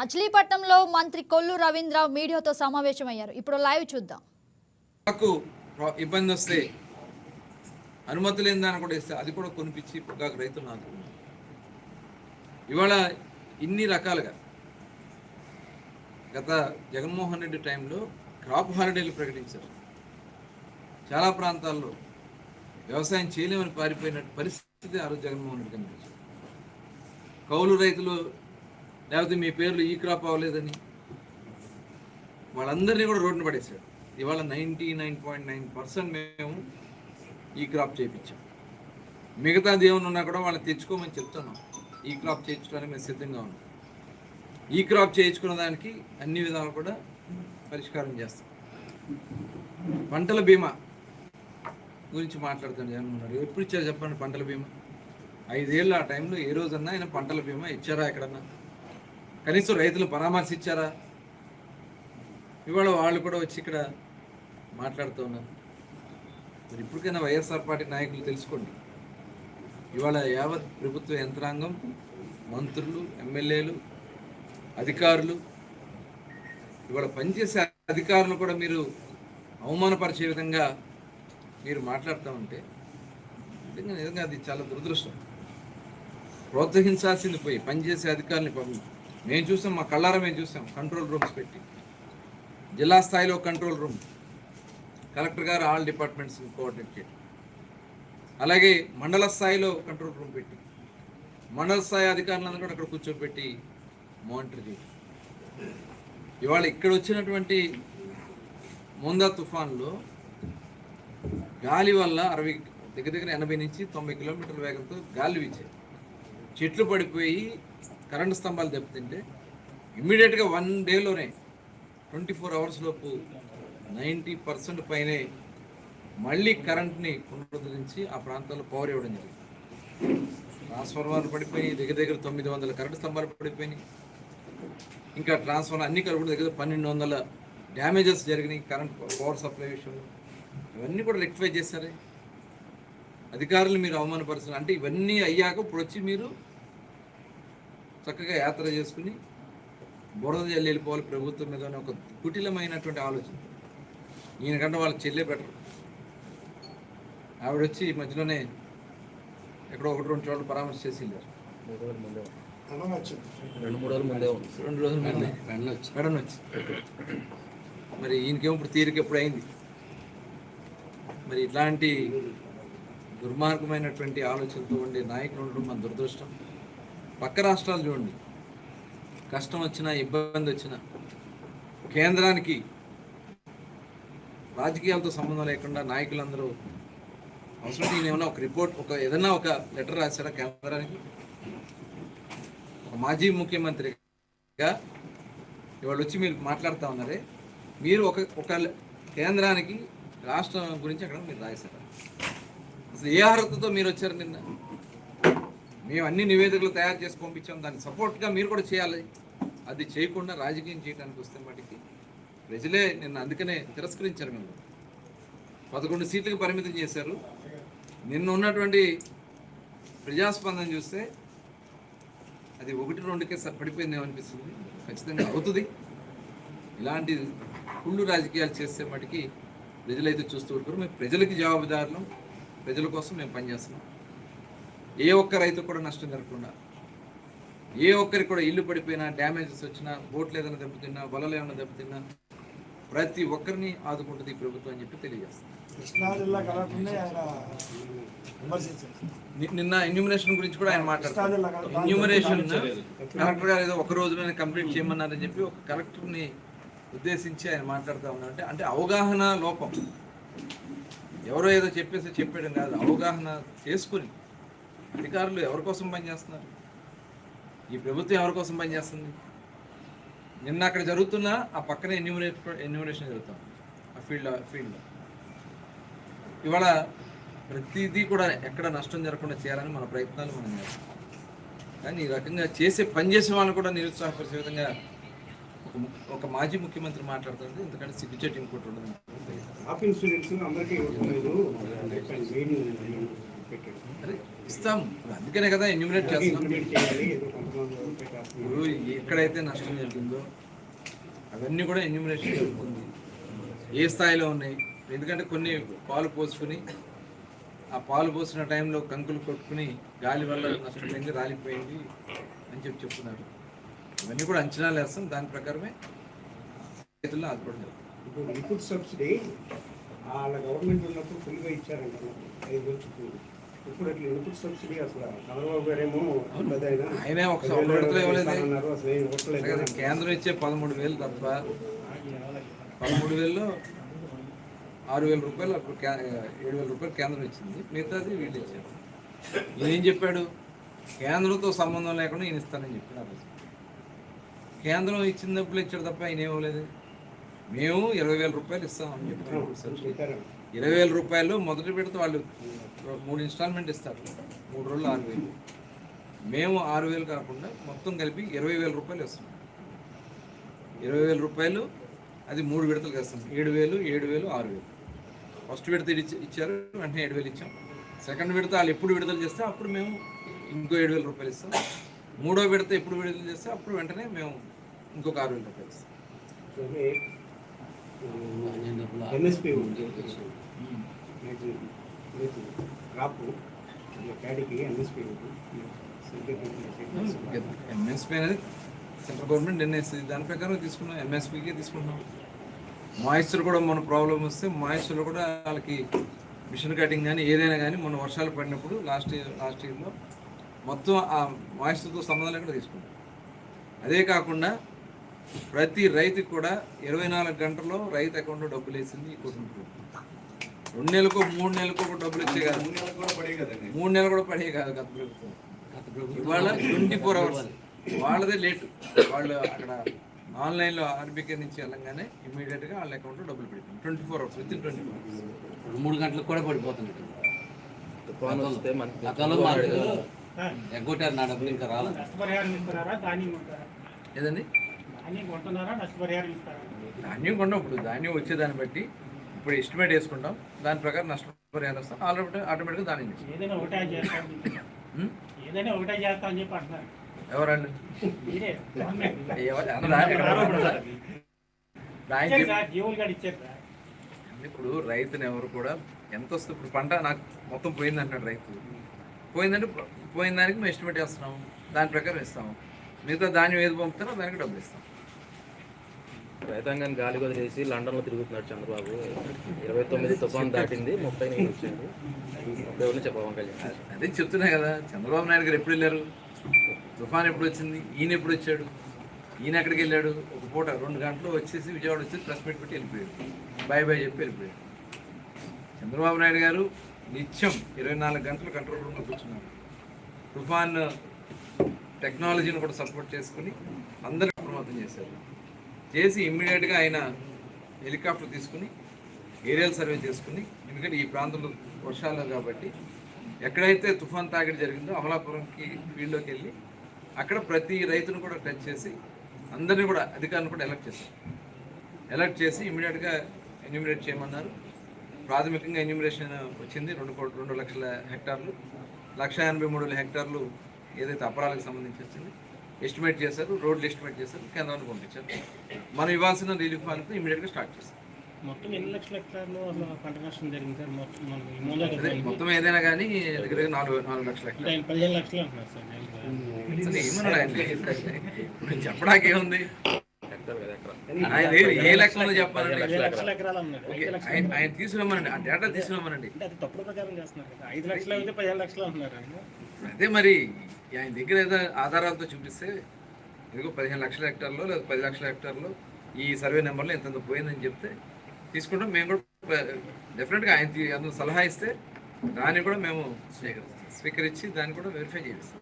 మచిలీపట్నంలో మంత్రి కొల్లు రవీంద్ర మీడియాతో సమావేశమయ్యారు. ఇప్పుడు లైవ్ చూద్దాం. నాకు ఇబ్బంది వస్తే అనుమతి లేని దాన్ని కూడా ఇస్తే అది కూడా కొనిపించి పొగాకు రైతులు నాకు ఇవాళ ఇన్ని రకాలుగా గత జగన్మోహన్ రెడ్డి టైంలో క్రాప్ హాలిడేలు ప్రకటించారు. చాలా ప్రాంతాల్లో వ్యవసాయం చేయలేమని పారిపోయిన పరిస్థితి ఆ రోజు జగన్మోహన్ రెడ్డి కనిపించారు కౌలు రైతులు లేకపోతే మీ పేర్లు ఈ క్రాప్ అవ్వలేదని. వాళ్ళందరినీ కూడా రోడ్డున పడేశాడు. ఇవాళ ninety nine point nine percent మేము ఈ క్రాప్ చేయించాం మిగతా దేవుని ఉన్నా కూడా వాళ్ళని తెచ్చుకోమని చెప్తున్నాం. ఈ క్రాప్ చేయించుకోవడానికి మేము సిద్ధంగా ఉన్నాం. ఈ క్రాప్ చేయించుకున్న దానికి అన్ని విధాలు కూడా పరిష్కారం చేస్తాం. పంటల బీమా గురించి మాట్లాడుతాను జగన్మోహన్ రెడ్డి ఎప్పుడు ఇచ్చారు చెప్పండి పంటల బీమా? ఐదేళ్ళు ఆ టైంలో ఏ రోజన్నా ఆయన పంటల బీమా ఇచ్చారా ఎక్కడన్నా? కనీసం రైతులు పరామర్శించారా? ఇవాళ వాళ్ళు కూడా వచ్చి ఇక్కడ మాట్లాడుతూ ఉన్నారు. మరి ఇప్పటికైనా వైఎస్ఆర్ పార్టీ నాయకులు తెలుసుకోండి. ఇవాళ యావత్ ప్రభుత్వ యంత్రాంగం మంత్రులు ఎమ్మెల్యేలు అధికారులు ఇవాళ పనిచేసే అధికారులు కూడా మీరు అవమానపరిచే విధంగా మీరు మాట్లాడుతూ ఉంటే నిజంగా నిజంగా అది చాలా దురదృష్టం. ప్రోత్సహించాల్సింది పోయి పనిచేసే అధికారులని పంపి మేము చూసాం మా కళ్ళారా మేము చూసాం కంట్రోల్ రూమ్స్ పెట్టి. జిల్లా స్థాయిలో control room collector garu all departments coordinate చేయడం అలాగే మండల స్థాయిలో కంట్రోల్ రూమ్ పెట్టి. మండల స్థాయి అధికారులందరూ కూడా అక్కడ కూర్చోబెట్టి మానిటర్ చేయడం ఇవాళ ఇక్కడ వచ్చినటువంటి ముందా తుఫాన్లో గాలి వల్ల అరవై దగ్గర దగ్గర ఎనభై నుంచి తొంభై కిలోమీటర్ల వేగంతో గాలి వీచాయి చెట్లు పడిపోయి కరెంటు స్తంభాలు దెబ్బతింటే ఇమ్మీడియట్గా వన్ డేలోనే ట్వంటీ ఫోర్ అవర్స్ లోపు నైంటీ పర్సెంట్ పైనే మళ్ళీ కరెంట్ని పునరుద్ధరించి ఆ ప్రాంతాల్లో పవర్ ఇవ్వడం జరిగింది. ట్రాన్స్ఫార్మర్లు పడిపోయి దగ్గర దగ్గర తొమ్మిది వందల కరెంటు స్తంభాలు పడిపోయినాయి. ఇంకా ట్రాన్స్ఫార్మర్ అన్ని కలుపుడు దగ్గర పన్నెండు వందల డ్యామేజెస్ జరిగినాయి కరెంట్ పవర్ సప్లై విషయంలో. ఇవన్నీ కూడా రెక్టిఫై చేశారే. అధికారులు మీరు అవమానపరుస్తున్నారు అంటే ఇవన్నీ అయ్యాక ఇప్పుడు వచ్చి మీరు చక్కగా యాత్ర చేసుకుని బురద జల్లి వెళ్ళిపోవాలి ప్రభుత్వం మీద ఒక కుటిలమైనటువంటి ఆలోచన. ఈయనకంటే వాళ్ళకి చెల్లే బెటర్ ఆవిడ వచ్చి మధ్యలోనే ఎక్కడో ఒకటి రెండు చోట్ల పరామర్శ చేసి వెళ్ళారు. రెండు మూడు రోజుల ముందే రెండు రోజుల ముందే. వచ్చి. మరి ఈయనకేమో ఇప్పుడు తీరిక ఎప్పుడు అయింది. మరి ఇట్లాంటి దుర్మార్గమైనటువంటి ఆలోచనతో ఉండే నాయకులు ఉండడం మన దురదృష్టం. పక్క రాష్ట్రాలు చూడండి. కష్టం వచ్చినా ఇబ్బంది వచ్చినా కేంద్రానికి రాజకీయాలతో సంబంధం లేకుండా నాయకులందరూ అవసరం ఏమైనా ఒక రిపోర్ట్ ఒక ఏదైనా ఒక లెటర్ రాశారా కేంద్రానికి? ఒక మాజీ ముఖ్యమంత్రిగా ఇవాళ వచ్చి మీరు మాట్లాడుతూ ఉన్నారే. మీరు ఒక ఒక కేంద్రానికి రాష్ట్రం గురించి అక్కడ మీరు రాశారా? అసలు ఏ అర్హతతో మీరు వచ్చారు నిన్న? మేము అన్ని నివేదికలు తయారు చేసి పంపించాం. దానికి సపోర్ట్గా మీరు కూడా చేయాలి. అది చేయకుండా రాజకీయం చేయడానికి వస్తే మటుకి ప్రజలే నిన్న అందుకనే తిరస్కరించారు మేము పదకొండు సీట్లకు పరిమితం చేశారు. నిన్న ఉన్నటువంటి ప్రజాస్పందన చూస్తే అది ఒకటి రెండుకే స- పడిపోయిందేమో అనిపిస్తుంది ఖచ్చితంగా అవుతుంది. ఇలాంటి కుళ్ళు రాజకీయాలు చేస్తే మటుకి ప్రజలైతే చూస్తూ ఉంటారు. మేము ప్రజలకి జవాబుదారులం. ప్రజల కోసం మేము పనిచేస్తున్నాం. ఏ ఒక్క రైతు కూడా నష్టం జరగకుండా ఏ ఒక్కరికి కూడా ఇల్లు పడిపోయినా డ్యామేజెస్ వచ్చినా బోట్లు ఏదైనా దెబ్బతిన్నా వలలు ఏమైనా దెబ్బతిన్నా ప్రతి ఒక్కరిని ఆదుకుంటుంది ఈ ప్రభుత్వం అని చెప్పి తెలియజేస్తాం కృష్ణా జిల్లా కలెక్టర్ని ఆయన విమర్శించారు. ని- నిన్న ఎన్యూమరేషన్ గురించి కూడా ఆయన మాట్లాడతారు ఎన్యూమరేషన్ కలెక్టర్ గారు ఏదో ఒక రోజులోనే కంప్లీట్ చేయమన్నారని చెప్పి ఒక కలెక్టర్ని ఉద్దేశించి ఆయన మాట్లాడుతూ ఉన్నారు. అంటే అంటే అవగాహన లోపం. ఎవరో ఏదో చెప్పేసి చెప్పేయడం కాదు అవగాహన చేసుకుని అధికారులు ఎవరి కోసం పనిచేస్తున్నారు ఈ ప్రభుత్వం ఎవరి కోసం పనిచేస్తుంది నిన్న అక్కడ జరుగుతున్న ఆ పక్కనే ఎన్యూమరేట్ ఎన్యూమరేషన్ జరుగుతుంది ఆ ఫీల్డ్ ఫీల్డ్లో ఇవాళ ప్రతిదీ కూడా ఎక్కడ నష్టం జరగకుండా చేయాలని మన ప్రయత్నాలు మనం చేస్తాం. కానీ ఈ రకంగా చేసే పని చేసే వాళ్ళని కూడా నిరుత్సాహపరిచే విధంగా ఒక ఒక మాజీ ముఖ్యమంత్రి మాట్లాడుతుంది. ఎందుకంటే సిగ్గుచేటు ఇంకోటి ఉండదు. ఇస్తాం. అందుకనే కదా ఎన్యూమినేట్ చేస్తాం. ఇప్పుడు ఎక్కడైతే నష్టం జరిగిందో అవన్నీ కూడా ఎన్యూమినేషన్ జరుగుతుంది ఏ స్థాయిలో ఉన్నాయి? ఎందుకంటే కొన్ని పాలు పోసుకుని ఆ పాలు పోసిన టైంలో కంకులు కొట్టుకుని గాలి వల్ల నష్టపోయింది రాలిపోయింది అని చెప్పి చెప్తున్నారు. ఇవన్నీ కూడా అంచనాలు వేస్తాం. దాని ప్రకారమే రైతుల్లో ఆదుకోవడం జరుగుతుంది. ఇప్పుడు ఇన్పుట్ సబ్సిడీ వాళ్ళ గవర్నమెంట్ ఉన్నప్పుడు ఫుల్గా ఇచ్చారంట ఐదు చొప్పున. ఇప్పుడు అట్లా ఇన్పుట్ సబ్సిడీ అసలు? చంద్రబాబు గారేమో పెద్ద ఆయన. ఒకసారి కేంద్రం ఇచ్చే పదమూడు వేలు తప్ప పదమూడు వేలు ఆరు వేల రూపాయలు అప్పుడు ఏడు వేల రూపాయలు కేంద్రం ఇచ్చింది. మిగతాది వీళ్ళు ఇచ్చారు. ఏం చెప్పాడు? కేంద్రంతో సంబంధం లేకుండా ఈయన ఇస్తానని చెప్పాడు. కేంద్రం ఇచ్చిన డబ్బులు ఇచ్చాడు తప్ప ఆయన ఏమవ్వలేదు మేము ఇరవై వేల రూపాయలు ఇస్తామని చెప్పారు. ఇరవై వేల రూపాయలు మొదటి విడత వాళ్ళు మూడు ఇన్స్టాల్మెంట్ ఇస్తారు. మూడు రోజులు ఆరు వేలు. మేము ఆరు వేలు కాకుండా మొత్తం కలిపి ఇరవై వేల రూపాయలు ఇస్తున్నాం ఇరవై వేల రూపాయలు అది మూడు విడతలు ఇస్తాం ఏడు వేలు ఏడు వేలు ఆరు వేలు. ఫస్ట్ విడత ఇచ్చి- ఇచ్చారు వెంటనే ఏడు వేలు ఇచ్చాం. సెకండ్ విడత వాళ్ళు ఎప్పుడు విడుదల చేస్తే అప్పుడు మేము ఇంకో ఏడు వేల రూపాయలు ఇస్తాం. మూడో విడత ఎప్పుడు విడుదల చేస్తే అప్పుడు వెంటనే మేము ఇంకొక ఆరు వేల రూపాయలు ఇస్తాం. ఎంఎస్పీ ఉంది. రాపు. క్యాడీకి ఎంఎస్పీ అనేది సెంట్రల్ గవర్నమెంట్ ఎన్ఎస్సి దాని ప్రకారం తీసుకున్నాం. ఎంఎస్పీకే తీసుకున్నాం మాయిశ్చర్ కూడా మన ప్రాబ్లం వస్తే మాయిశ్చర్లో కూడా వాళ్ళకి మిషన్ కటింగ్ కానీ ఏదైనా కానీ మొన్న వర్షాలు పడినప్పుడు లాస్ట్ ఇయర్ లాస్ట్ ఇయర్లో మొత్తం ఆ మాయిశ్చర్తో సంబంధం లేకుండా తీసుకున్నాం అదే కాకుండా ప్రతి రైతుకి కూడా ఇరవై నాలుగు గంటల్లో రైతు అకౌంట్లో డబ్బులు వేసింది ఈ కుటుంబ ప్రభుత్వం. రెండు నెలలకు మూడు నెలలకు కూడా డబ్బులు వచ్చే కాదు. మూడు నెలలు కూడా పడే కాదు గత ప్రభుత్వం. ఇవాళ ట్వంటీ ఫోర్ అవర్స్. వాళ్ళదే లేట్. వాళ్ళు అక్కడ ఆన్లైన్లో ఆర్బీకే నుంచి వెళ్ళంగానే ఇమీడియట్గా వాళ్ళ అకౌంట్లో డబ్బులు పెడతాం twenty four hours within twenty four hours. మూడు గంటలకు కూడా పడిపోతుంది ఎగ్గొట్టారు నా డబ్బులు ఇంకా రాలేదు. ఏదండి? ధాన్యం కొన్నాం ఇప్పుడు. ధాన్యం వచ్చేదాన్ని బట్టి ఇప్పుడు ఎస్టిమేట్ వేసుకుంటాం. దాని ప్రకారం నష్టపరిహారం వస్తాం ఆల్రెడీ ఆటోమేటిక్గా ధాన్యం ఇస్తాం ఏదైనా ఒకటే చేస్తాం ఉం? ఏదైనా ఒకటే చేస్తా అని చెప్పి అంటున్నారు. ఎవరండి? కూడా ఇప్పుడు రైతుని ఎవరు కూడా ఎంత వస్తుంది ఇప్పుడు పంట నాకు మొత్తం పోయింది అంటున్నాడు రైతు. పోయిందంటే పోయిన దానికి మేము ఎస్టిమేట్ వేస్తున్నాం. దాని ప్రకారం ఇస్తాము మిగతా ధాన్యం ఏది పంపుతారో దానికి డబ్బులు ఇస్తాం. రైతాంగాన్ని గాలి వదిలేసి లండన్లో తిరుగుతున్నాడు చంద్రబాబు. ఇరవై తొమ్మిది తుఫాన్ దాటింది ముప్పై నేను వచ్చింది ముప్పై ఒకటి కళ్యాణ్. అదే చెప్తున్నా కదా చంద్రబాబు నాయుడు గారు ఎప్పుడు వెళ్ళారు? తుఫాన్ ఎప్పుడు వచ్చింది? ఈయన ఎప్పుడు వచ్చాడు? ఈయన ఎక్కడికి వెళ్ళాడు? ఒక పూట రెండు గంటలు వచ్చేసి విజయవాడ వచ్చి ప్రెస్ మీట్ పెట్టి వెళ్ళిపోయాడు. బాయ్ బాయ్ చెప్పి వెళ్ళిపోయాడు. చంద్రబాబు నాయుడు గారు నిత్యం ఇరవై నాలుగు గంటలు కంట్రోల్ రూమ్లో కూర్చున్నారు. తుఫాన్ టెక్నాలజీని కూడా సపోర్ట్ చేసుకుని అందరికీ అప్రమత్తం చేశారు చేసి ఇమ్మీడియట్గా ఆయన హెలికాప్టర్ తీసుకుని ఏరియల్ సర్వే చేసుకుని ఎందుకంటే ఈ ప్రాంతంలో వర్షాలు కాబట్టి ఎక్కడైతే తుఫాన్ తాకిడి జరిగిందో అమలాపురంకి ఫీల్డ్లోకి వెళ్ళి అక్కడ ప్రతి రైతును కూడా టచ్ చేసి అందరినీ కూడా అధికారులను కూడా ఎలక్ట్ చేశారు. ఎలక్ట్ చేసి ఇమీడియట్గా ఎన్యూమినేట్ చేయమన్నారు. ప్రాథమికంగా ఎన్యూమినేషన్ వచ్చింది. రెండు కోట్ల రెండు లక్షల హెక్టార్లు లక్ష ఎనభై మూడు వేల హెక్టార్లు ఏదైతే అపరాలకు సంబంధించి వచ్చింది ఎస్టిమేట్ చేశారు రోడ్లు ఎస్టిమేట్ చేశారు కేంద్రానికి పంపించారు. మనం ఇవ్వాల్సిన రిలీఫ్ అంతా ఇమీడియట్గా స్టార్ట్ చేశారు మొత్తం ఎన్ని లక్షల హెక్టార్లు పంట నష్టం జరిగింది సార్? మొత్తం ఏదైనా కానీ దగ్గర దగ్గర నాలుగు నాలుగు లక్షల పదిహేను అంటున్నారు సార్ చెప్పడానికి ఏముంది? హెక్టర్ కదా ఎకరా ఆయన ఏ- లక్షల లక్షలు ఆయన తీసుకురమ్మనండి ఆ డేటా తీసుకురమ్మనండి. అంటే అది తప్పుడు ప్రకారం చేస్తున్నారు కదా ఐదు లక్షలు అయితే పదిహేను లక్షలు అంటున్నారు అదే మరి ఆయన దగ్గర ఏదో ఆధారాలతో చూపిస్తే ఇదిగో పదిహేను లక్షల హెక్టార్లో లేదా పది లక్షల హెక్టార్లో ఈ సర్వే నెంబర్లో ఎంత పోయిందని చెప్తే తీసుకుంటాం. మేము కూడా డెఫినెట్గా ఆయన అందులో సలహా ఇస్తే దాన్ని కూడా మేము స్వీకరిస్తాం. స్వీకరించి దాన్ని కూడా వెరిఫై చేస్తాం